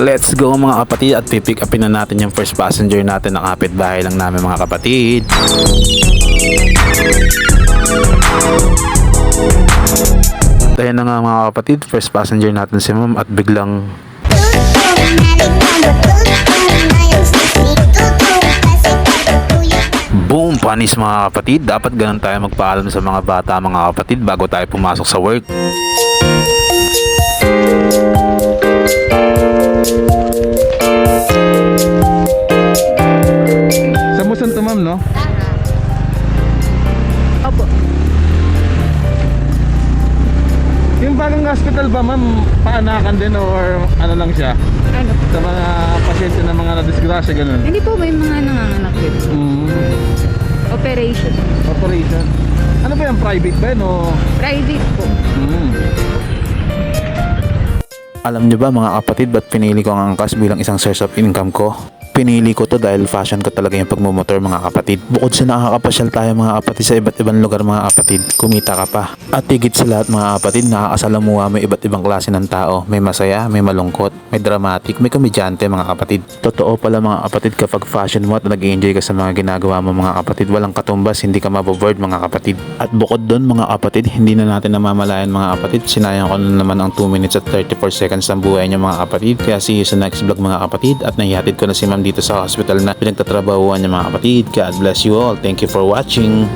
Let's go mga kapatid at pipick upin na natin yung first passenger natin na kapitbahay lang namin mga kapatid. Ayan na nga mga kapatid, first passenger natin si ma'am at biglang panis mga kapatid. Dapat ganun tayo magpaalam sa mga bata mga kapatid bago tayo pumasok sa work. Sa Musan to ma'am, no? Opo. Yung bagong hospital ba ma'am, paanakan din or ano lang siya? Ano? Sa mga pasyente na mga nadisgrasya, ganun? Hindi po may mga nanganganak operation. Ano ba yan, private ba yun o? Private po. Mm. Alam nyo ba mga kapatid ba't pinili ko ang angkas bilang isang source of income ko? Pinili ko to dahil fashion ko talaga yung pagmumotor mga kapatid. Bukod sa nakakapasyal tayo mga kapatid sa iba't ibang lugar mga kapatid, kumita ka pa. At higit sa lahat mga kapatid, nakakasalamuha mo iba't ibang klase ng tao. May masaya, may malungkot, may dramatic, may komedyante mga kapatid. Totoo pala mga kapatid kapag fashion mo at nag enjoy ka sa mga ginagawa mo mga kapatid, walang katumbas, hindi ka maboboard mga kapatid. At bukod doon mga kapatid, hindi na natin namamalayan mga kapatid, sinayang ko na naman ang 2 minutes at 34 seconds ng buhay niyo mga kapatid. Kaya see you sa next vlog mga kapatid at nahihatid ko na si ma'am dito sa hospital na pinagtatrabahuan niya mga kapatid. God bless you all. Thank you for watching.